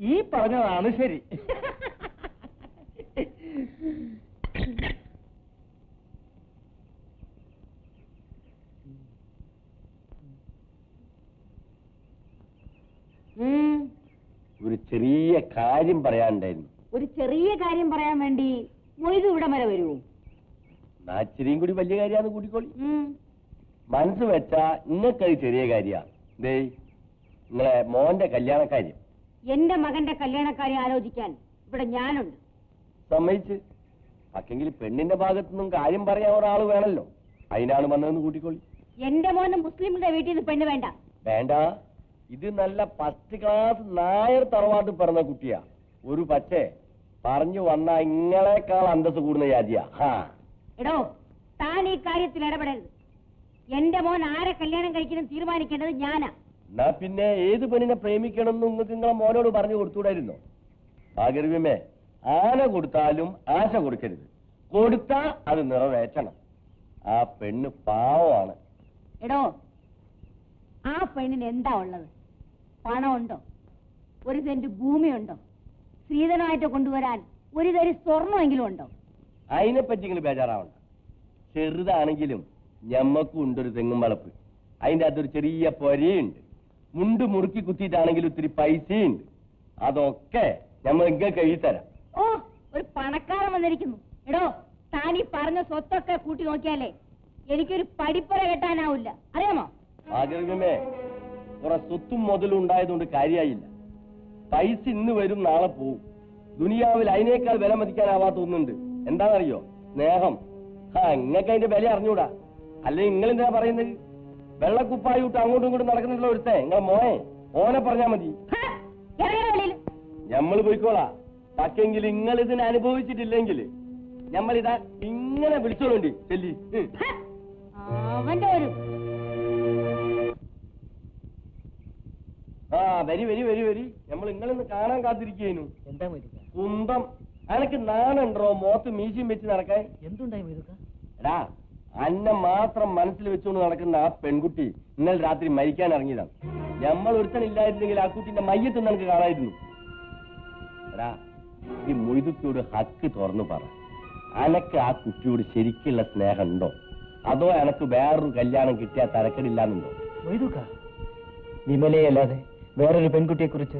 ഈ പറഞ്ഞതാണ് ശരി. ഉം, ഒരു ചെറിയ കാര്യം പറയാനുണ്ടായിരുന്നു. ഒരു ചെറിയ കാര്യം പറയാൻ വേണ്ടി മൊയ്തു ഇവിടെ വരെ വരുമോ നാച്ചിരിയും കൂടി വലിയ കാര്യമാണ് കൂട്ടിക്കോളി. ഉം, മനസ്സ് വെച്ചാ നിങ്ങൾക്കത് ചെറിയ കാര്യ. ദേ നിങ്ങളെ മോന്റെ കല്യാണക്കാര്യം. എന്റെ മകന്റെ കല്യാണക്കാര്യം ആലോചിക്കാൻ ഇവിടെ ഞാനുണ്ട്. സമ്മതിച്ച്. പക്ഷെങ്കിൽ പെണ്ണിന്റെ ഭാഗത്തുനിന്നും കാര്യം പറയാൻ ഒരാൾ വേണല്ലോ. അതിനാണ് വന്നതെന്ന് കൂട്ടിക്കോളി. എന്റെ മോന് മുസ്ലിമിന്റെ വീട്ടിൽ നിന്ന് പെണ്ണ് വേണ്ട. വേണ്ട. ഇത് നല്ല ഫസ്റ്റ് ക്ലാസ് നായർ തറവാട്ട് പിറന്ന കുട്ടിയാ. ഒരു പക്ഷേ പറഞ്ഞു വന്ന ഇങ്ങളെക്കാൾ അന്തസ് കൂടുന്ന ജാതിയാ. എടോ താൻ ഈ കാര്യത്തിൽ ഇടപെടരുത്. എന്റെ മോൻ ആരെ കല്യാണം കഴിക്കണം തീരുമാനിക്കേണ്ടത് ഞാനാ. എന്നാ പിന്നെ ഏത് പെണ്ണിനെ പ്രേമിക്കണം എന്ന് നിങ്ങൾക്ക് നിങ്ങളെ മോനോട് പറഞ്ഞു കൊടുത്തൂടായിരുന്നോ ആഗർവ്യമേ ആന കൊടുത്താലും ആശ കൊടുക്കരുത്. കൊടുത്താ അത് നിറവേറ്റണം. ആ പെണ്ണ് പാവമാണ്. എടോ ആ പെണ്ണിന് എന്താ ഉള്ളത്? പണമുണ്ടോ? ഒരു സെന്റ് ഭൂമിയുണ്ടോ? സ്ത്രീധനമായിട്ട് കൊണ്ടുവരാൻ ഒരു തരി സ്വർണമെങ്കിലും ഉണ്ടോ? അതിനെപ്പറ്റി നിങ്ങൾ ബേജാറാവണ്ട. ചെറുതാണെങ്കിലും ഞമ്മക്കും ഉണ്ടൊരു തെങ്ങും വളപ്പ്. അതിന്റെ അകത്തൊരു ചെറിയ പൊരയുണ്ട്. മുണ്ട് മുറുക്കി കുത്തിയിട്ടാണെങ്കിൽ ഒത്തിരി പൈസയുണ്ട്. അതൊക്കെ നമ്മൾ നിങ്ങൾക്ക് എഴുതി തരാം. ഓ ഒരു പണക്കാരൻ വന്നിരിക്കുന്നു. എടോ താൻ ഈ പറഞ്ഞ സ്വത്തൊക്കെ കൂട്ടി നോക്കിയാലേ എനിക്കൊരു പടിപ്പുര കെട്ടാനാവില്ല. അറിയാമോ? ആഗ്രഹമേ കുറെ സ്വത്തും മുതലും ഉണ്ടായതുകൊണ്ട് കാര്യമായില്ല പൈസ ഇന്ന് വരും നാളെ പോവും. ദുനിയാവിൽ അതിനേക്കാൾ വില മതിക്കാനാവാത്ത ഒന്നുണ്ട്. എന്താണെന്നറിയോ? സ്നേഹം. ആ നിങ്ങൾക്ക് അതിന്റെ വില അറിഞ്ഞൂടാ. അല്ലെങ്കിൽ നിങ്ങൾ എന്താ പറയുന്നത്? വെള്ളക്കുപ്പായിട്ട് അങ്ങോട്ടും ഇങ്ങോട്ടും നടക്കുന്നുണ്ടല്ലോ ഒരുത്തേ നിങ്ങളെ മോനെ ഓനെ പറഞ്ഞാ മതി. ഞമ്മൾ ഞമ്മൾ പോയിക്കോളാ. പക്ഷെങ്കിൽ നിങ്ങൾ ഇതിനെ അനുഭവിച്ചിട്ടില്ലെങ്കിൽ ഞമ്മളിതാ ഇങ്ങനെ വിളിച്ചോളുണ്ടി. ചെല്ലി. അവന്റെ ഒരു ആ വരി വരി വരി വരി. നമ്മൾ ഇങ്ങളിന്ന് കാണാൻ കാത്തിരിക്കുന്നു എന്താ കുന്തം. അനക്ക് നാണുണ്ടോ? മോത്ത് മീശയും വെച്ച് നടക്കാൻ. എന്തുണ്ടായി എടാ അന്നെ മാത്രം മനസ്സിൽ വെച്ചുകൊണ്ട് നടക്കുന്ന ആ പെൺകുട്ടി ഇന്നലെ രാത്രി മരിക്കാൻ ഇറങ്ങിയതാണ് നമ്മൾ ഒരുത്തനില്ലായിരുന്നെങ്കിൽ ആ കുട്ടിന്റെ മയ്യത്ത് നിനക്ക് കാണായിരുന്നു. ഈ മൊയ്തുക്കിയോട് ഹക്ക് തുറന്നു പറ. അനക്ക് ആ കുട്ടിയോട് ശരിക്കുള്ള സ്നേഹം ഉണ്ടോ അതോ എനക്ക് വേറൊരു കല്യാണം കിട്ടിയാൽ തരക്കടില്ലാന്നുണ്ടോ? മൊയ്തുക്ക വിമലയല്ലാതെ വേറൊരു പെൺകുട്ടിയെ കുറിച്ച്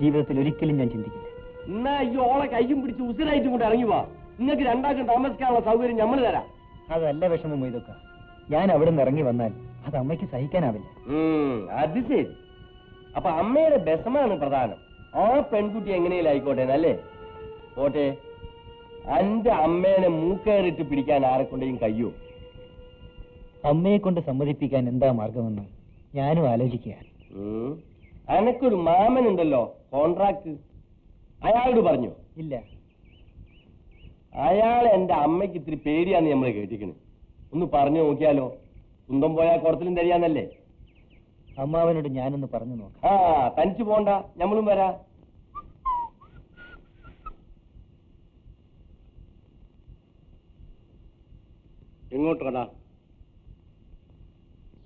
ജീവിതത്തിൽ ഒരിക്കലും ഞാൻ ചിന്തിക്കില്ല. എന്നാ ഈ ഓളെ കയ്യും പിടിച്ച് ഉസിരായിട്ട് കൊണ്ട് ഇറങ്ങി വാ. നിങ്ങൾക്ക് രണ്ടാൾക്കും താമസിക്കാനുള്ള സൗകര്യം നമ്മൾ തരാം. അതല്ല വിഷമം മൊയ്തുക്ക. ഞാൻ അവിടെ നിന്ന് ഇറങ്ങി വന്നാൽ അത് അമ്മയ്ക്ക് സഹിക്കാനാവില്ല. അത് ശരി. അപ്പൊ അമ്മയുടെ ബസമാണ് പ്രധാനം. ആ പെൺകുട്ടി എങ്ങനെയും ആയിക്കോട്ടെ അല്ലേ? പോട്ടെ. അന്റെ അമ്മേനെ മൂക്കേറിട്ട് പിടിക്കാൻ ആരെ കൊണ്ടേയും കഴിയോ? അമ്മയെ കൊണ്ട് സമ്മതിപ്പിക്കാൻ എന്താ മാർഗമെന്ന് ഞാനും ആലോചിക്കുക. അനക്കൊരു മാമനുണ്ടല്ലോ കോൺട്രാക്ട്. അയാളോട് പറഞ്ഞു? ഇല്ല. അയാൾ എന്റെ അമ്മയ്ക്ക് ഇത്തിരി പേടിയാന്ന് നമ്മൾ കേട്ടിക്കണ് ഒന്ന് പറഞ്ഞു നോക്കിയാലോ? കുന്തം പോയാൽ കുറച്ചിലും തരിയാന്നല്ലേ? അമ്മാവനോട് ഞാനൊന്ന് പറഞ്ഞു നോക്കാം. ആ തനിച്ചു പോണ്ട. ഞമ്മളും വരാ. എങ്ങോട്ടാടാ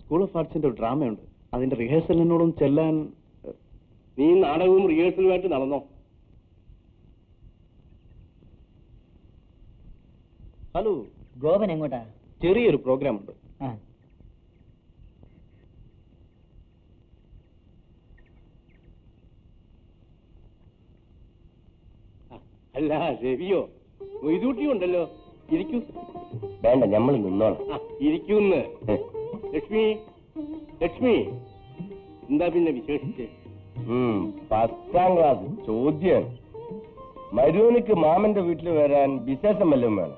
സ്കൂൾ ഓഫ് ആർട്സിന്റെ ഒരു ഡ്രാമയുണ്ട്. അതിന്റെ റിഹേഴ്സലിനോടും ചെല്ലാൻ നീ നാടകവും റിഹേഴ്സലുമായിട്ട് നടന്നോ? ഹലോ ഗോപൻ എങ്ങോട്ടാ? ചെറിയൊരു പ്രോഗ്രാം ഉണ്ട് ആ. അല്ല രവിയോ? മൊയ്തൂട്ടിയും ഉണ്ടല്ലോ ഇരിക്കൂ. വേണ്ട ഞമ്മൾ നിന്നോളാം. ആ ഇരിക്കൂന്ന്. ലക്ഷ്മി ലക്ഷ്മി. എന്താ പിന്നെ വിശേഷിച്ച്? ഉം, പത്താം ക്ലാസ് ചോദ്യം മരുവനിക്ക് മാമന്റെ വീട്ടിൽ വരാൻ വിശേഷം വല്ലതും വേണം.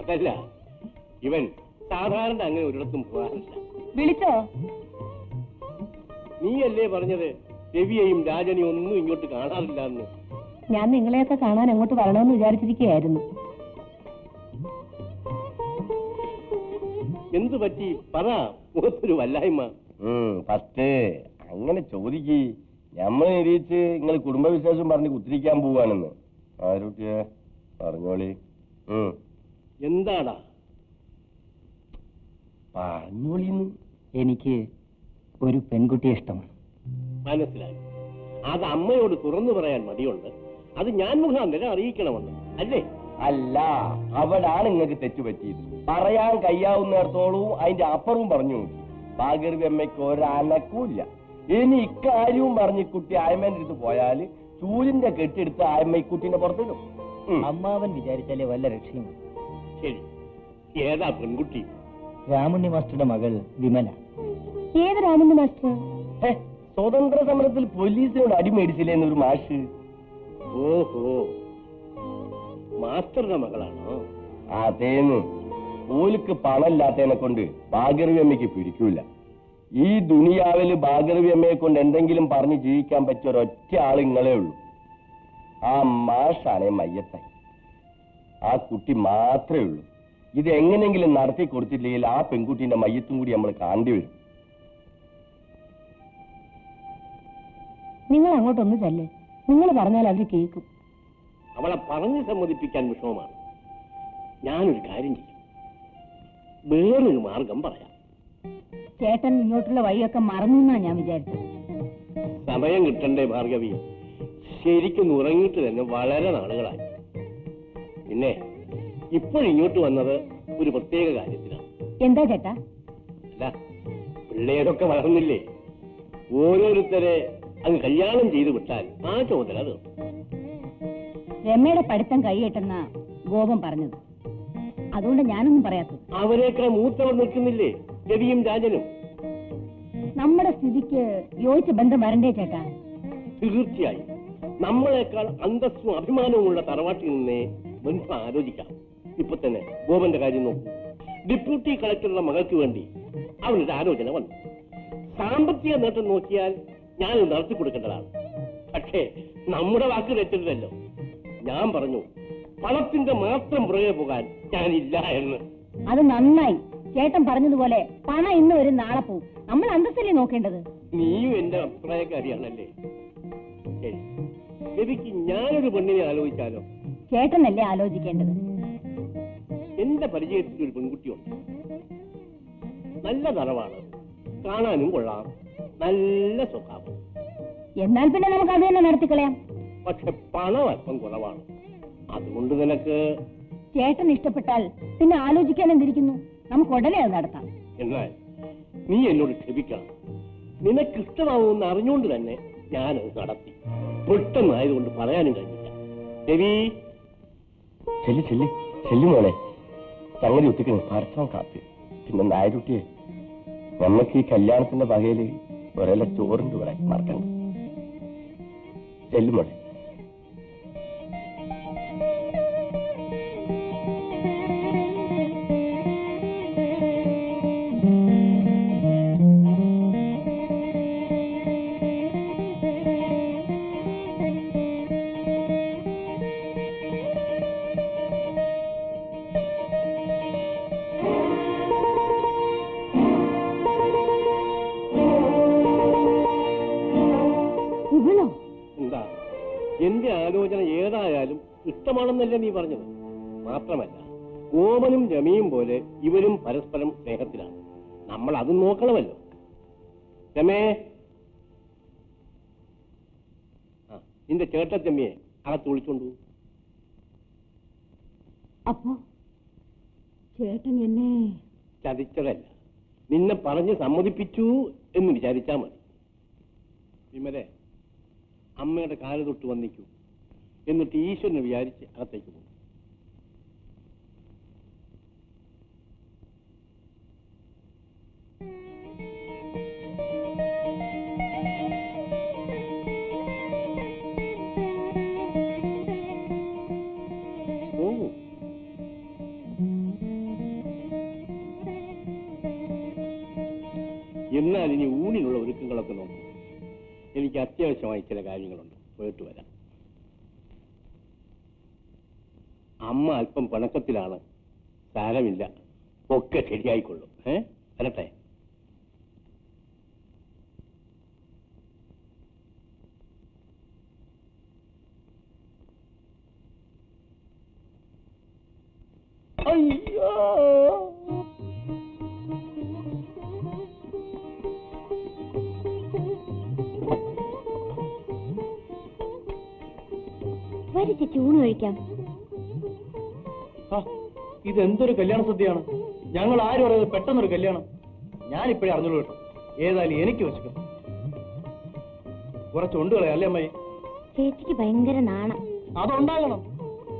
അതല്ല. ഇവൻ സാധാരണ അങ്ങനെ ഒരിടത്തും പോകാറില്ല. വിളിച്ചോ? നീയല്ലേ പറഞ്ഞത്? രവിയെയും രാജനെയും ഒന്നും ഇങ്ങോട്ട് കാണാറില്ല എന്ന് ഞാൻ നിങ്ങളെയൊക്കെ കാണാൻ അങ്ങോട്ട് വരണമെന്ന് വിചാരിച്ചിരിക്കുകയായിരുന്നു. എന്തു പറ്റി? പറ. മുഖത്തൊരു വല്ലായ്മ. ഫസ്റ്റ് അങ്ങനെ ചോദിക്ക്. നമ്മളെ നിരീച്ച് നിങ്ങൾ കുടുംബവിശേഷം പറഞ്ഞ് കുത്തിരിക്കാൻ പോവാണെന്ന്. ആരുട്ടിയെ പറഞ്ഞോളി. ഉം, എന്താടാ? പറഞ്ഞോളിന്ന് എനിക്ക് ഒരു പെൺകുട്ടിയെ ഇഷ്ടമാണ്. മനസ്സിലായി. അത് അമ്മയോട് തുറന്നു പറയാൻ മടിയുണ്ട്. അത് ഞാൻ മുഖാന്തരം അറിയിക്കണമെന്ന്. അല്ലേ? അല്ല അവിടാണ് നിങ്ങൾക്ക് തെറ്റുപറ്റിയത് പറയാൻ കയ്യാവുന്നിടത്തോളവും അതിന്റെ അപ്പുറവും പറഞ്ഞു നോക്കി. ഭാഗർവി അമ്മയ്ക്ക് ഒരനക്കൂല്ല. ഇനി ഇക്കാര്യവും പറഞ്ഞ് കുട്ടി ആയ്മേന്റെ അടുത്ത് പോയാൽ ചൂലിന്റെ കെട്ടിയെടുത്ത് ആയ്മയ്ക്കുട്ടിന്റെ പുറത്തിടും. ഉം. അമ്മാവൻ വിചാരിച്ചാലേ വല്ല രക്ഷയും ശരി. ഏതാ പെൺകുട്ടി? രാമുണ്ണി മാസ്റ്ററുടെ മകൾ വിമല. ഏത് രാമുണ്ണി മാസ്റ്റർ? സ്വതന്ത്ര സമരത്തിൽ പോലീസിനോട് അടിമേടിച്ചില്ലേ എന്നൊരു മാഷ്. ഓഹോ. മാസ്റ്ററുടെ മകളാണോ? അതേന്ന്. ഓലിക്ക് പണമില്ലാത്തതിനെ കൊണ്ട് ഭാഗർവി അമ്മയ്ക്ക് പിടിക്കൂല. ഈ ദുനിയാവിൽ ഭാഗർവി അമ്മയെ കൊണ്ട് എന്തെങ്കിലും പറഞ്ഞ് ജീവിക്കാൻ പറ്റിയ ഒരൊറ്റ ആൾ ഇങ്ങളേ ഉള്ളൂ. ആ മാഷാണേ മയ്യത്തായി. ആ കുട്ടി മാത്രമേ ഉള്ളൂ. ഇത് എങ്ങനെയെങ്കിലും നടത്തി കൊടുത്തില്ലെങ്കിൽ ആ പെൺകുട്ടിന്റെ മയ്യത്തും കൂടി നമ്മൾ കാണേണ്ടി വരും. നിങ്ങൾ അങ്ങോട്ടൊന്ന് ചെല്ലേ. നിങ്ങൾ പറഞ്ഞാൽ അവർ കേൾക്കും. അവളെ പറഞ്ഞ് സമ്മതിപ്പിക്കാൻ വിഷമമാണ്. ഞാനൊരു കാര്യം ചെയ്യും. വേറൊരു മാർഗം പറയാം. ചേട്ടൻ ഇങ്ങോട്ടുള്ള വഴിയൊക്കെ മറന്നു എന്നാണ് ഞാൻ വിചാരിച്ചത്. സമയം കിട്ടണ്ടേ ഭാർഗവി? ശരിക്കും ഉറങ്ങിയിട്ട് തന്നെ വളരെ നാളുകളായി. പിന്നെ ഇപ്പോഴിങ്ങോട്ട് വന്നത് ഒരു പ്രത്യേക കാര്യത്തിനാണ്. എന്താ ചേട്ടാ? അല്ല പിള്ളേരൊക്കെ വളർന്നില്ലേ? ഓരോരുത്തരെ അങ്ങ് കല്യാണം ചെയ്തു വിട്ടാൽ ആ ചുമതല അത് രമയുടെ പഠിത്തം കൈയിട്ടെന്ന ഗോപം പറഞ്ഞത്. അതുകൊണ്ട് ഞാനൊന്നും പറയാത്തത്. അവരെയൊക്കെ മൂത്തവർ നിൽക്കുന്നില്ലേ? രവിയും രാജനും? നമ്മുടെ സ്ഥിതിക്ക് യോജിച്ച ബന്ധം വരണ്ടേ ചേട്ടാ? തീർച്ചയായും. നമ്മളെക്കാൾ അന്തസ്സും അഭിമാനവും ഉള്ള തറവാട്ടിൽ നിന്നേ ബന്ധം ആലോചിക്കാം. ഇപ്പൊ തന്നെ ഗോപന്റെ കാര്യം നോക്കൂ. ഡെപ്യൂട്ടി കളക്ടറുടെ മകൾക്ക് വേണ്ടി അവനൊരു ആലോചന വന്നു. സാമ്പത്തിക നേട്ടം നോക്കിയാൽ ഞാൻ നടത്തി കൊടുക്കേണ്ടതാണ്. പക്ഷേ നമ്മുടെ വാക്ക് തെറ്റരുതല്ലോ ഞാൻ പറഞ്ഞു പണത്തിന്റെ മാത്രം പുറകെ പോകാൻ ഞാനില്ല എന്ന്. അത് നന്നായി. ചേട്ടൻ പറഞ്ഞതുപോലെ പണം ഇന്ന് ഒരു നാളെ പോവും. നമ്മൾ അന്തസ്സല്ലേ നോക്കേണ്ടത്? നീയും എന്റെ അഭിപ്രായക്കാരിയാണല്ലേ? ശരി. രവിക്ക് ഞാനൊരു പെണ്ണിനെ ആലോചിച്ചാലോ? ചേട്ടനല്ലേ ആലോചിക്കേണ്ടത്? എന്റെ പരിചയത്തിൽ ഒരു പെൺകുട്ടിയുണ്ട്. നല്ല നിറവാണ് കാണാനും കൊള്ളാം. നല്ല സ്വഭാവം. എന്നാൽ പിന്നെ നമുക്ക് അത് തന്നെ നടത്തിക്കളയാം. പക്ഷെ പണം അല്പം കുറവാണ്. അതുകൊണ്ട് നിനക്ക് ചേട്ടൻ ഇഷ്ടപ്പെട്ടാൽ പിന്നെ ആലോചിക്കാൻ എന്തിരിക്കുന്നു? നമുക്ക് ഉടനെ അത് നടത്താം. എന്നാൽ നീ എന്നോട് ക്ഷമിക്കണം. നിനക്ക് ഇഷ്ടമാവുമെന്ന് അറിഞ്ഞുകൊണ്ട് തന്നെ ഞാനത് നടത്തി. പെട്ടെന്നായതുകൊണ്ട് പറയാനും കഴിഞ്ഞില്ല. രവി ചെല്ലി ചെല്ലി ചെല്ലി മോളെ. സംഗതി ഒത്തിക്കണേ പരച്ചോൻ കാപ്പി പിന്നെ നായരുട്ടിയെ നമ്മക്ക് ഈ കല്യാണത്തിന്റെ വകയിൽ ഒരേല ചോറുണ്ട് ഇവിടെ മറക്കണ്ട. ചെല്ലു മോളെ. ഇഷ്ടമാണെന്നല്ലേ നീ പറഞ്ഞത്. മാത്രമല്ല ഓമനും രമയും പോലെ ഇവരും പരസ്പരം സ്നേഹത്തിലാണ്. നമ്മൾ അതും നോക്കണമല്ലോ. രമേ. ആ ചേട്ട ചെമ്മിയെ അകത്ത് വിളിച്ചോണ്ടു അപ്പോ ചേട്ടൻ എന്നെ ചതിച്ചതല്ല. നിന്നെ പറഞ്ഞ് സമ്മതിപ്പിച്ചു എന്ന് വിചാരിച്ചാ മതി. വിമലെ അമ്മയുടെ കാൽ തൊട്ട് വന്നിക്കൂ എന്നിട്ട് ഈശ്വരനെ വിചാരിച്ച് അകത്തേക്ക് പോകും. എന്നാൽ ഇനി ഊണിനുള്ള ഒരുക്കങ്ങളൊക്കെ നോക്കും. എനിക്ക് അത്യാവശ്യമായി ചില കാര്യങ്ങളുണ്ട്. പോയിട്ട് വരാം. അമ്മ അല്പം പണക്കത്തിലാണ്. സാരമില്ല. ഒക്കെ ശരിയായിക്കൊള്ളും. ഏ? വരട്ടെ. ഇതെന്തൊരു കല്യാണ സദ്യയാണ്? ഞങ്ങൾ ആരും അറിയാതെ പെട്ടെന്നൊരു കല്യാണം. ഞാനിപ്പോഴേ അറിഞ്ഞോളൂ കേട്ടോ. ഏതായാലും എനിക്ക് വെച്ചിട്ട് കുറച്ച് ഉണ്ടുകളെ അല്ലേ അമ്മായി? ചേച്ചിക്ക് ഭയങ്കര നാണം. അതുണ്ടാകണം.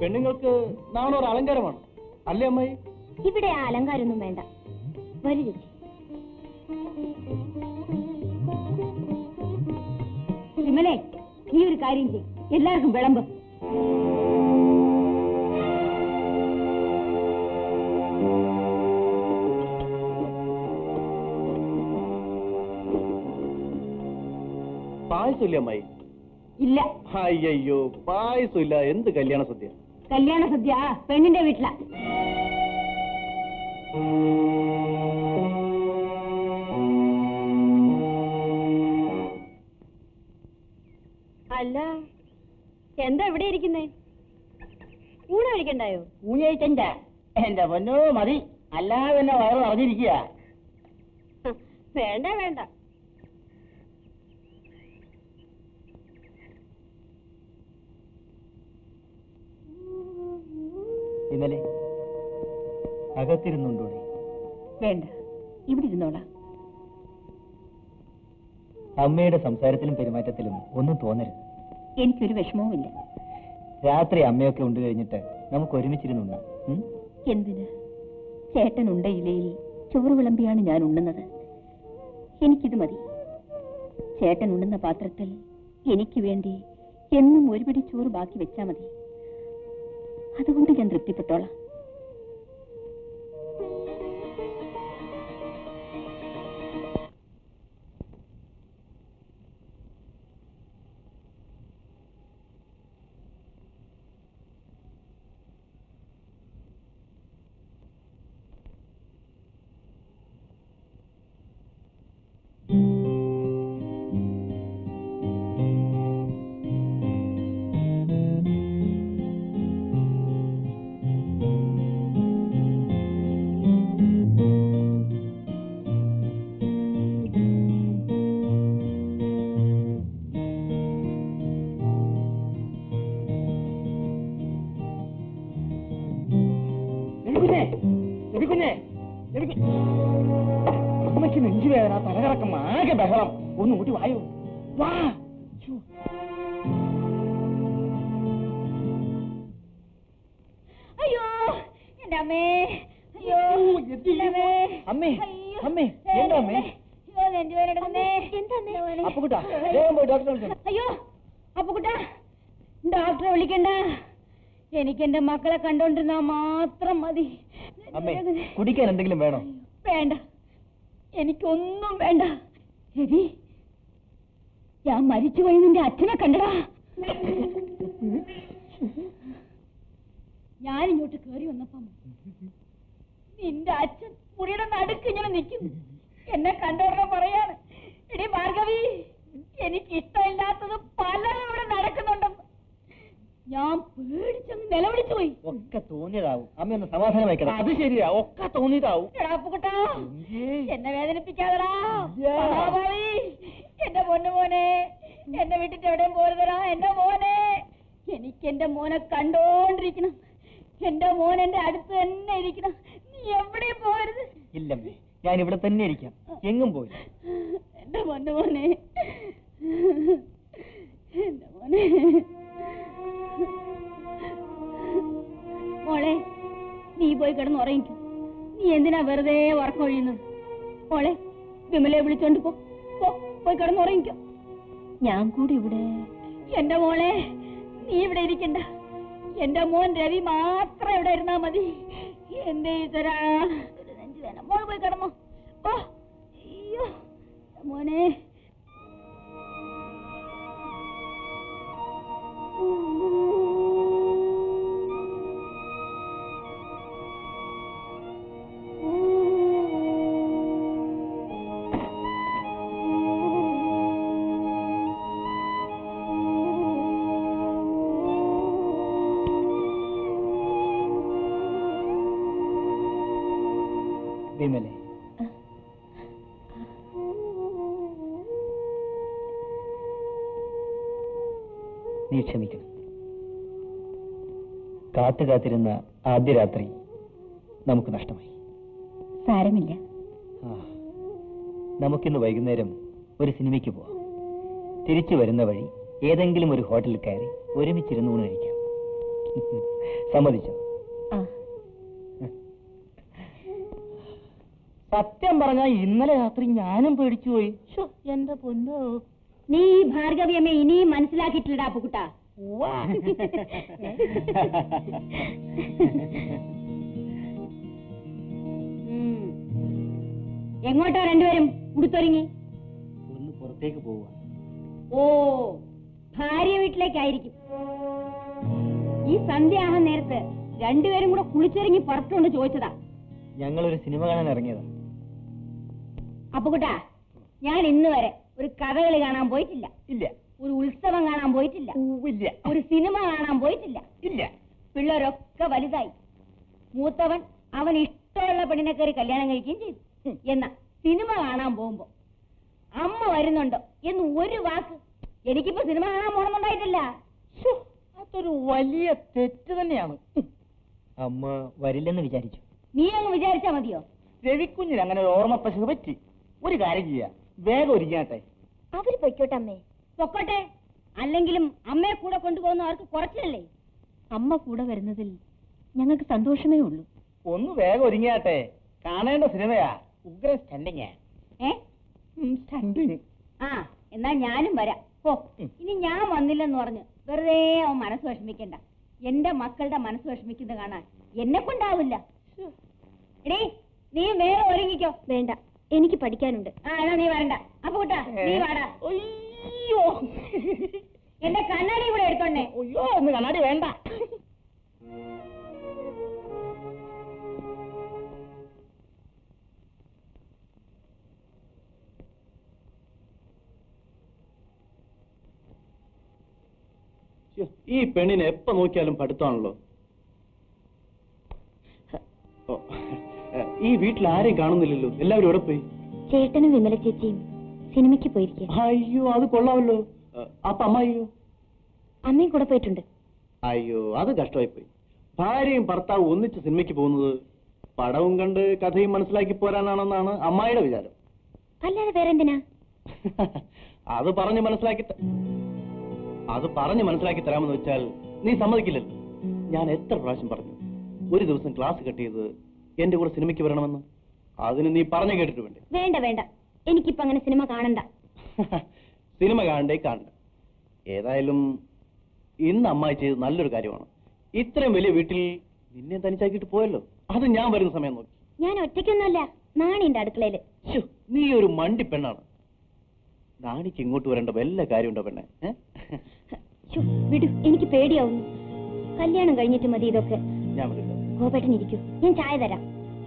പെണ്ണുങ്ങൾക്ക് നാണോ ഒരു അലങ്കാരമാണ്. അല്ലേ അമ്മായി? ഇവിടെ ആ അലങ്കാരമൊന്നും വേണ്ട. വരൂ ചേച്ചി. വിമലേ നീ ഒരു കാര്യം ചെയ്യും. എല്ലാവർക്കും വിളമ്പ്. പായസമില്ല അമ്മായി ഇല്ല. അയ്യോ പായസുല്ല എന്ത് കല്യാണ സദ്യ? കല്യാണ സദ്യ പെണ്ണിന്റെ വീട്ടിലാ. അല്ല എന്താ എവിടെ ഇരിക്കുന്നേ? ഊണ് കഴിക്കണ്ടായോ? ഊഞ്ഞയിക്കണ്ട എന്റെ പൊന്നോ മതി. അല്ലാതെ തന്നെ വയറ് നിറഞ്ഞിരിക്കുക വേണ്ട വേണ്ട. ഇന്നലെ അകത്തിരുന്നുണ്ടോടെ വേണ്ട. ഇവിടെ ഇരുന്നോളാം. അമ്മയുടെ സംസാരത്തിലും പെരുമാറ്റത്തിലും ഒന്നും തോന്നരുത്. എനിക്കൊരു വിഷമവുമില്ല. രാത്രി അമ്മയൊക്കെ ഉണ്ട് കഴിഞ്ഞിട്ട് നമുക്ക് ഒരുമിച്ചിരുന്നു എന്തിനാ? ചേട്ടൻ ഉണ്ട ഇലയിൽ ചോറ് വിളമ്പിയാണ് ഞാൻ ഉണ്ണുന്നത്. എനിക്കിത് മതി. ചേട്ടൻ ഉണ്ണുന്ന പാത്രത്തിൽ എനിക്ക് വേണ്ടി എന്നും ഒരു പിടി ചോറ് ബാക്കി വെച്ചാൽ മതി. അതുകൊണ്ട് ഞാൻ തൃപ്തിപ്പെട്ടോളാം. കുഞ്ഞേ കുഞ്ഞേ അമ്മയ്ക്ക് നെഞ്ചുവേദന തലകറക്കം ആകെ ബഹളം. ഒന്ന് കൂട്ടി വായോ? വാ. എനിക്ക് എന്റെ മക്കളെ കണ്ടോണ്ടിരുന്നാ മാത്രം മതി. അമ്മേ കുടിക്കാൻ എന്തെങ്കിലും വേണോ? വേണ്ട. എനിക്കൊന്നും വേണ്ട. രവി ഞാൻ മരിച്ചുപോയി നിന്റെ അച്ഛനെ കണ്ടടാ. ഞാനിങ്ങോട്ട് കേറി വന്നപ്പം നിന്റെ അച്ഛൻ മുറിയുടെ നടുക്ക് ഇങ്ങനെ നിൽക്കുന്നു എന്നെ കണ്ടവരുടെ പറയാണ് എടി ഭാർഗവി എനിക്ക് ഇഷ്ടമില്ലാത്തത് പലതും ഇവിടെ നടക്കുന്നുണ്ടെന്ന്. ഞാൻ പേടിച്ചങ്ങ് നിലവിളിച്ചു പോയി. ഒക്കെ തോന്നിയതാവും. അമ്മ ഒന്ന് സമാധാനം വയ്ക്കണം അത് ശരിയാ. ഒക്കെ തോന്നിയതാവും. എടാ എന്നെ വേദനിപ്പിക്കാതെടാ. എന്റെ പൊന്നു മോനെ. എന്നെ വിട്ടിട്ട് എവിടെയും പോരുതരാ എന്റെ മോനെ. എനിക്ക് എന്റെ മോനെ കണ്ടോണ്ടിരിക്കണം. എന്റെ മോൻ എന്റെ അടുത്ത് തന്നെ ഇരിക്കണം. നീ എവിടെയും പോരുത്. ഇല്ലമ്മേ ഞാൻ ഇവിടെ തന്നെ ഇരിക്കാം. എങ്ങും പോയി എന്റെ പൊന്നു മോനെ. എന്റെ മോനെ. കിടന്ന് ഉറങ്ങിക്കോ. നീ എന്തിനാ വെറുതെ ഉറക്കം ഒഴിയുന്നത്? മോളെ വിമലയെ വിളിച്ചോണ്ട് പോ. പോയി കിടന്ന് ഉറങ്ങിക്കോ. ഞാൻ കൂടി ഇവിടെ. എന്റെ മോളെ നീ ഇവിടെ ഇരിക്കണ്ട. എന്റെ മോൻ രവി മാത്രം ഇവിടെ ഇരുന്നാ മതി. എന്റെ ഈശ്വരാ. മോൾ പോയി കിടന്നോ. ഓ അയ്യോ മോനെ. വിമലെ നീ ക്ഷമിക്കണം. കാത്തു കാത്തിരുന്ന ആദ്യ രാത്രി നമുക്ക് നഷ്ടമായി. സാരമില്ല. നമുക്കിന്ന് വൈകുന്നേരം ഒരു സിനിമയ്ക്ക് പോവാം. തിരിച്ചു വരുന്ന വഴി ഏതെങ്കിലും ഒരു ഹോട്ടലിൽ കയറി ഒരുമിച്ചിരുന്ന് ഊണ് കഴിക്കാം. സമ്മതിച്ചോ ആ സത്യം പറഞ്ഞാൽ ഇന്നലെ രാത്രി ഞാനും പേടിച്ചു പോയി. എന്റെ പൊന്നോ. നീ ഈ ഭാർഗവിയമ്മ ഇനിയും മനസ്സിലാക്കിയിട്ടില്ലടാ പൂക്കുട്ട ഉം. എങ്ങോട്ടാ രണ്ടുപേരും ഉടുത്തൊരുങ്ങി. ഒന്ന് പുറത്തേക്ക് പോവുക. ഓ ഭാര്യ വീട്ടിലേക്കായിരിക്കും. ഈ സന്ധ്യ ആവാൻ നേരത്ത് രണ്ടുപേരും കൂടെ കുളിച്ചൊരുങ്ങി പുറത്തുകൊണ്ട് ചോദിച്ചതാ. ഞങ്ങളൊരു സിനിമ കാണാൻ ഇറങ്ങിയതാ. അപ്പുകുട്ടാ ഞാൻ ഇന്ന് വരെ ഒരു കഥകളി കാണാൻ പോയിട്ടില്ല. ഇല്ല. ഒരു ഉത്സവം കാണാൻ പോയിട്ടില്ല. ഇല്ല. ഒരു സിനിമ കാണാൻ പോയിട്ടില്ല. ഇല്ല. പിള്ളേരൊക്കെ വലുതായി. മൂത്തവൻ അവൻ ഇഷ്ടമുള്ള പെണ്ണിനെ കയറി കല്യാണം കഴിക്കുകയും ചെയ്തു. എന്നാ സിനിമ കാണാൻ പോകുമ്പോ അമ്മ വരുന്നുണ്ടോ എന്ന് ഒരു വാക്ക് എനിക്കിപ്പോ സിനിമ കാണാൻ പോണമെന്നുണ്ടായിട്ടില്ല അതൊരു വലിയ തെറ്റ് തന്നെയാണ്. അമ്മ വരില്ലെന്ന് വിചാരിച്ചു. നീ അങ്ങ് വിചാരിച്ചാ മതിയോ? രവിക്കുഞ്ഞിന് അങ്ങനെ ഒരു ഓർമ്മ പശു പറ്റി. ഒരു കാര്യം ചെയ്യാ. വേഗം ഒരുങ്ങാട്ടെ അവർ പൊയ്ക്കോട്ടെ അമ്മേ. പൊക്കോട്ടെ. അല്ലെങ്കിലും അമ്മയെ കൂടെ കൊണ്ടുപോകുന്ന അവർക്ക് കുറച്ചല്ലേ അമ്മ കൂടെ വരുന്നതിൽ ഞങ്ങൾക്ക് സന്തോഷമേ ഉള്ളൂ. ഒന്ന് വേഗം ഒരുങ്ങാട്ടെ കാണേണ്ട സിനിമയാ. ഉഗ്ര സ്റ്റണ്ടിങ് ഏ? ആ എന്നാ ഞാനും വരാം. ഓ ഇനി ഞാൻ വന്നില്ലെന്ന് പറഞ്ഞ് വെറുതെ അവൻ മനസ്സ് വിഷമിക്കണ്ട. എന്റെ മക്കളുടെ മനസ്സ് വിഷമിക്കുന്നത് കാണാൻ എന്നെ കൊണ്ടാവില്ല. എടീ നീ വേറെ ഒരുങ്ങിക്കോ. വേണ്ട. എനിക്ക് പഠിക്കാനുണ്ട്. ആ എന്നാ നീ വരണ്ട. അപ്പൊ കൂട്ടാ നീ വാടാ. അയ്യോ. എന്റെ കണ്ണാടി കൂടെ എടുത്തോണ്ടേ. അയ്യോ ഒന്ന് കണ്ണാടി വേണ്ട. ഈ പെണ്ണിനെ എപ്പോ നോക്കിയാലും പഠിത്തമാണല്ലോ. ഈ വീട്ടിൽ ആരെയും കാണുന്നില്ലല്ലോ. എല്ലാവരും എവിടെ പോയി? ചേട്ടനും വിമല ചേച്ചിയും സിനിമയ്ക്ക് പോയിരിക്കും. അയ്യോ അത് കൊള്ളാമല്ലോ. അപ്പൊ അമ്മയോ? അമ്മയും കൂടെ പോയിട്ടുണ്ട്. അയ്യോ അത് കഷ്ടമായി പോയി ഭാര്യയും ഭർത്താവും ഒന്നിച്ച് സിനിമയ്ക്ക് പോകുന്നത് പടവും കണ്ട് കഥയും മനസ്സിലാക്കി പോരാനാണെന്നാണ് അമ്മായിയുടെ വിചാരം. അല്ലാതെ വേറെ എന്തിനാ അത് പറഞ്ഞ് മനസ്സിലാക്കി അത് പറഞ്ഞ് മനസ്സിലാക്കി തരാമെന്ന് വെച്ചാൽ നീ സമ്മതിക്കില്ലല്ലോ. ഞാൻ എത്ര പ്രാവശ്യം പറഞ്ഞു ഒരു ദിവസം ക്ലാസ് കട്ട് ചെയ്ത് എന്റെ കൂടെ സിനിമയ്ക്ക് വരണമെന്ന്? അതിന് നീ പറഞ്ഞു കേട്ടിട്ട് വേണ്ടേ? വേണ്ട വേണ്ട. എനിക്കിപ്പോ അങ്ങനെ സിനിമ കാണണ്ട. സിനിമ കാണണ്ടേ കാണണ്ട. ഏതായാലും ഇന്ന് അമ്മായി ചെയ്ത് നല്ലൊരു കാര്യമാണ്. ഇത്രയും വലിയ വീട്ടിൽ നിന്നെ തനിച്ചാക്കിയിട്ട് പോയല്ലോ? അത് ഞാൻ വരുന്ന സമയം നോക്കി. ഞാൻ ഒറ്റയ്ക്കൊന്നുമല്ല നാണിന്റെ അടുക്കളയിൽ. നീ ഒരു മണ്ടി പെണ്ണാണ്. നാണിക്ക് ഇങ്ങോട്ട് വരേണ്ട വല്ല കാര്യമുണ്ടോ പെണ്ണെ? വിടു എനിക്ക് പേടിയാവുന്നു. കല്യാണം കഴിഞ്ഞിട്ട് മതി ഇതൊക്കെ. ഞാൻ വരില്ല ഗോപേട്ടൻ ഇരിക്കൂ ഞാൻ ചായ തരാം.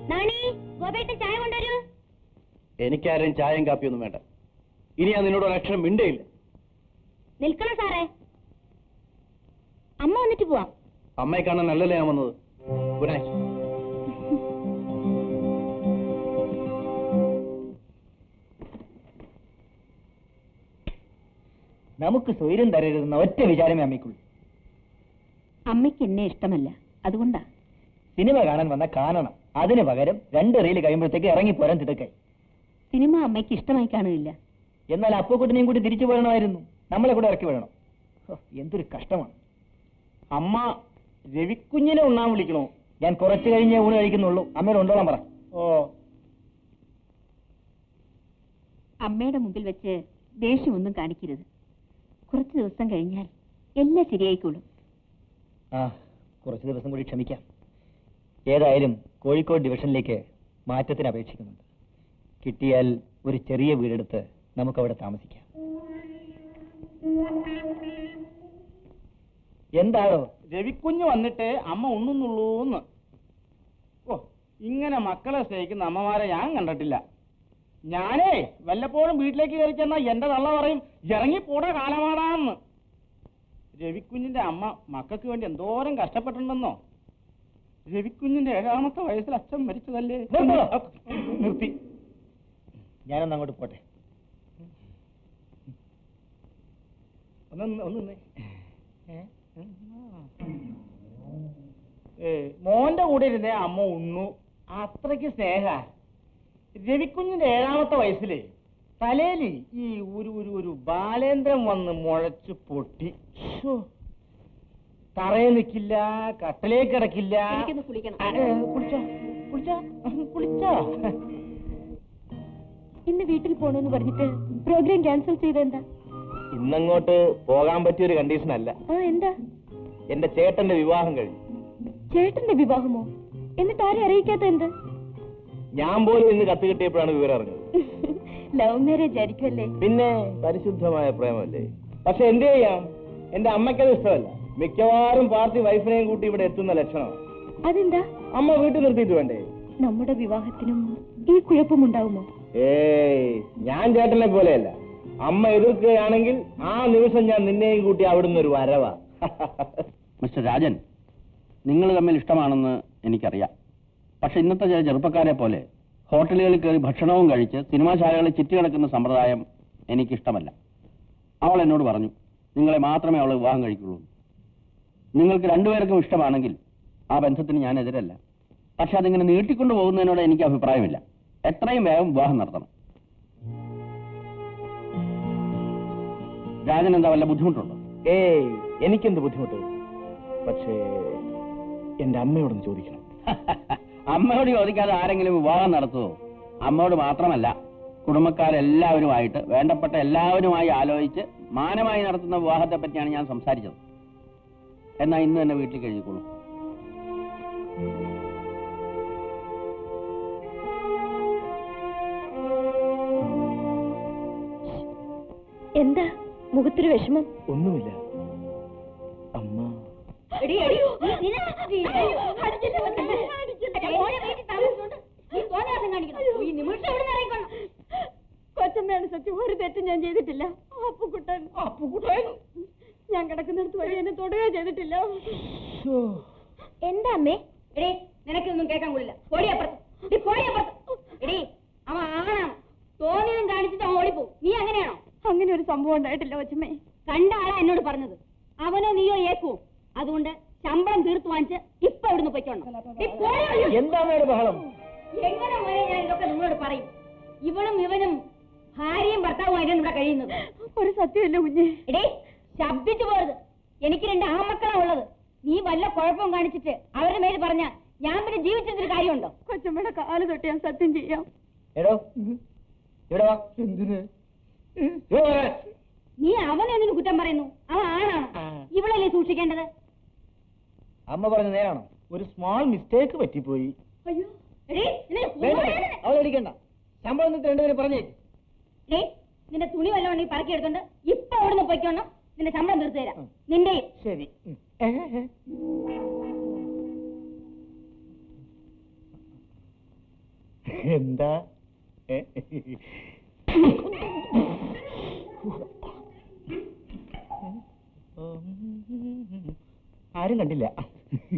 നാണി ഗോപേട്ടൻ ചായ കൊണ്ടുവരൂ. എനിക്കാരും ചായയും കാപ്പിയൊന്നും വേണ്ട. ഇനി ഞാൻ നിന്നോട് ഒരു അക്ഷരം മിണ്ടയില്ല. നിൽക്കണം സാറേ. അമ്മ വന്നിട്ട് പോവാം. അമ്മയെ കാണാൻ നല്ലല്ലേ ഞാൻ വന്നത്? Good night. നമുക്ക് സ്വൈര്യം തരരുതെന്ന ഒറ്റ വിചാരമേ അമ്മയ്ക്കുള്ളൂ. അമ്മയ്ക്ക് എന്നെ ഇഷ്ടമല്ല. അതുകൊണ്ടാ. സിനിമ കാണാൻ വന്ന കാണണം. അതിന് പകരം രണ്ട് റീൽ കഴിയുമ്പോഴത്തേക്ക് ഇറങ്ങിപ്പോരാൻ തിടുക്കായി സിനിമ അമ്മയ്ക്ക് ഇഷ്ടമായി കാണുന്നില്ല എന്നാൽ അപ്പക്കുട്ടിനെയും കൂടി തിരിച്ചു പോരണമായിരുന്നു നമ്മളെ കൂടെ ഇറക്കി വരണം എന്തൊരു കഷ്ടമാണ്. അമ്മ രവിക്കുഞ്ഞിനെ ഉണ്ണാൻ വിളിക്കണോ? ഞാൻ കുറച്ച് കഴിഞ്ഞേ ഊണ് കഴിക്കുന്നുള്ളൂ. അമ്മയോട് ഉണ്ടോളാൻ പറ. ഓ. അമ്മയുടെ മുമ്പിൽ വെച്ച് ദേഷ്യമൊന്നും കാണിക്കരുത്. കുറച്ച് ദിവസം കഴിഞ്ഞാൽ എല്ലാം ശരിയായിക്കോളും. ആ കുറച്ച് ദിവസം കൂടി ക്ഷമിക്കാം. ഏതായാലും കോഴിക്കോട് ഡിവിഷനിലേക്ക് മാറ്റത്തിന് അപേക്ഷിക്കുന്നുണ്ട്. കിട്ടിയാൽ ഒരു ചെറിയ വീടെടുത്ത് നമുക്കവിടെ താമസിക്കാം. എന്താണോ? രവിക്കുഞ്ഞ് വന്നിട്ട് അമ്മ ഉണ്ണുന്നുള്ളൂന്ന്. ഓ ഇങ്ങനെ മക്കളെ സ്നേഹിക്കുന്ന അമ്മമാരെ ഞാൻ കണ്ടിട്ടില്ല. ഞാനേ വല്ലപ്പോഴും വീട്ടിലേക്ക് കയറി ചെന്നാൽ എന്റെ തള്ള പറയും ഇറങ്ങി പോടാ കാലമാടാന്ന്. രവിക്കുഞ്ഞിന്റെ അമ്മ മക്കൾക്ക് വേണ്ടി എന്തോരം കഷ്ടപ്പെട്ടിട്ടുണ്ടെന്നോ? രവിക്കുഞ്ഞിന്റെ ഏഴാമത്തെ വയസ്സിൽ അച്ഛൻ മരിച്ചതല്ലേ? നിർത്തി. ഞാനൊന്ന് അങ്ങോട്ട് പോട്ടെ. ഒന്ന് ഒന്ന്. മോന്റെ കൂടെ ഇരുന്ന അമ്മ ഉണ്ണു. അത്രയ്ക്ക് സ്നേഹ. രവിക്കുഞ്ഞിന്റെ ഏഴാമത്തെ വയസ്സിൽ തലയിൽ ഈ ഒരു ഒരു ഒരു ബാലേന്ദ്രൻ വന്ന് മുഴച്ച് പൊട്ടി. തറയിൽ നിൽക്കില്ല കട്ടിലേ കിടക്കില്ല. കുളിച്ചോ? കുളിച്ചോ? കുളിച്ചോ? ഇന്ന് വീട്ടിൽ പോണെന്ന് പറഞ്ഞിട്ട് പ്രോഗ്രാം ക്യാൻസൽ ചെയ്തെന്താ? ഇന്നങ്ങോട്ട് പോകാൻ പറ്റിയ ഒരു കണ്ടീഷൻ അല്ല എന്താ? എന്റെ ചേട്ടന്റെ വിവാഹം കഴിഞ്ഞു. ചേട്ടന്റെ വിവാഹമോ? എന്നിട്ട് ആരെ അറിയിക്കാത്ത എന്ത്? ഞാൻ പോലും ഇന്ന് കത്ത് കിട്ടിയപ്പോഴാണ് വിവരം അറിഞ്ഞത്. ലവ് മാരേജ് ആയിരിക്കുമല്ലേ പിന്നെ പരിശുദ്ധമായ പ്രേമല്ലേ പക്ഷെ എന്ത് ചെയ്യാം? എന്റെ അമ്മയ്ക്കത് ഇഷ്ടമല്ല. മിക്കവാറും പാർട്ടി വൈഫിനെയും കൂട്ടി ഇവിടെ എത്തുന്ന ലക്ഷണം. അതെന്താ? അമ്മ വീട്ടിൽ നിർത്തിയിട്ട് വേണ്ടേ? നമ്മുടെ വിവാഹത്തിനും ഈ കുഴപ്പമുണ്ടാവുമോ? ഏയ് ഞാൻ ചേട്ടനെ പോലെയല്ല. അമ്മ എതിർക്കുകയാണെങ്കിൽ ആ നിമിഷം ഞാൻ നിന്നെയും കൂട്ടി അവിടുന്ന് ഒരു വരവാ. മിസ്റ്റർ രാജൻ നിങ്ങൾ തമ്മിൽ ഇഷ്ടമാണെന്ന് എനിക്കറിയാം. പക്ഷെ ഇന്നത്തെ ചില ചെറുപ്പക്കാരെ പോലെ ഹോട്ടലുകളിൽ കയറി ഭക്ഷണവും കഴിച്ച് സിനിമാശാലകളിൽ ചുറ്റി കിടക്കുന്ന സമ്പ്രദായം എനിക്കിഷ്ടമല്ല. അവൾ എന്നോട് പറഞ്ഞു നിങ്ങളെ മാത്രമേ അവൾ വിവാഹം കഴിക്കുള്ളൂ. നിങ്ങൾക്ക് രണ്ടുപേർക്കും ഇഷ്ടമാണെങ്കിൽ ആ ബന്ധത്തിന് ഞാൻ എതിരല്ല. പക്ഷെ അതിങ്ങനെ നീട്ടിക്കൊണ്ടു പോകുന്നതിനോട് എനിക്ക് അഭിപ്രായമില്ല. എത്രയും വേഗം വിവാഹം നടത്തണം. രാജൻ എന്താ വല്ല ബുദ്ധിമുട്ടുണ്ടോ? ഏയ് എനിക്കെന്ത് ബുദ്ധിമുട്ട്? പക്ഷേ എന്റെ അമ്മയോടൊന്ന് ചോദിക്കണം. അമ്മയോട് ചോദിക്കാതെ ആരെങ്കിലും വിവാഹം നടത്തുമോ അമ്മയോട് മാത്രമല്ല കുടുംബക്കാരെല്ലാവരുമായിട്ട് വേണ്ടപ്പെട്ട എല്ലാവരുമായി ആലോചിച്ച് മാനമായി നടത്തുന്ന വിവാഹത്തെ പറ്റിയാണ് ഞാൻ സംസാരിച്ചത്. എന്നാ ഇന്ന് തന്നെ വീട്ടിൽ കഴിക്കോളൂ. എന്താ? മുഖത്തൊരു വിഷമം? ഒന്നുമില്ല. അമ്മ. കൊച്ചമ്മയാണ് സത്യം ഒരു തെറ്റും ഞാൻ ചെയ്തിട്ടില്ല. അപ്പുക്കുട്ടൻ. അപ്പുകുട്ടൻ ഞാൻ കിടക്കുന്നിടത്ത് വഴി എന്നെ തൊടുകയോ ചെയ്തിട്ടില്ല. എന്താ അമ്മേ? എടേ നിനക്കൊന്നും കേൾക്കാൻ കൊള്ളില്ല പോടിയപ്പുറത്ത് പോടിയപ്പുറത്ത് എടീ അവൻ ആണാണ് തോന്നിയതും കാണിച്ചിട്ട് അവൻ ഓടിപ്പോ നീ അങ്ങനെയാണോ? അങ്ങനെ ഒരു സംഭവം ഉണ്ടായിട്ടില്ല കൊച്ചമ്മേ. കണ്ട ആളാ എന്നോട് പറഞ്ഞത്. അവനോ നീയോ ഏക്കുവോ? അതുകൊണ്ട് ശമ്പളം തീർത്തു വാങ്ങിച്ച് ഇപ്പൊ ഇവിടുന്ന് പൊയ്ക്കോണം. എന്താണ് ബഹളം? എങ്ങനെ മോനെ ഞാൻ ഇതൊക്കെ നിങ്ങളോട് പറയും? ഇവളും ഇവനും ഭാര്യയും ഭർത്താവുമായിട്ടാണ് ഇവിടെ കഴിയുന്നത്. ഒരു സത്യമല്ല കുഞ്ഞേ. എടേ ശബ്ദിച്ചു പോരുത്. എനിക്ക് രണ്ട് ആമക്കളാ ഉള്ളത്. നീ വല്ല കുഴപ്പവും കാണിച്ചിട്ട് അവരുടെ മേൽ പറഞ്ഞ ഞാൻ പിന്നെ ജീവിച്ചതിന് കാര്യമുണ്ടോ? കൊച്ചമ്മയുടെ കാൽ തൊട്ട് ഞാൻ സത്യം ചെയ്യാം. എടോ ഇവിടെ വാ. എന്തിന്? നീ അവനെ എന്തിനു കുറ്റം പറയുന്നു? അവൻ ആണാണ്? ഇവളല്ലേ സൂക്ഷിക്കേണ്ടത്? അമ്മ പറഞ്ഞ നേരാണോ? ഒരു സ്മോൾ മിസ്റ്റേക്ക് പറ്റിപ്പോയി. അയ്യോ. ശമ്പളം രണ്ടുപേരും പറഞ്ഞേക്ക്. നിന്റെ തുണി വല്ലതുണ്ടെങ്കിൽ പറക്കിയെടുത്തോണ്ട് പറക്കി എടുത്തോണ്ട് ഇപ്പൊ അവിടുന്ന് പൊയ്ക്കോണം. നിന്റെ ശമ്പളം തീർത്തു തരാം. നിന്റെ ശരി. എന്താ? ആരും കണ്ടില്ല.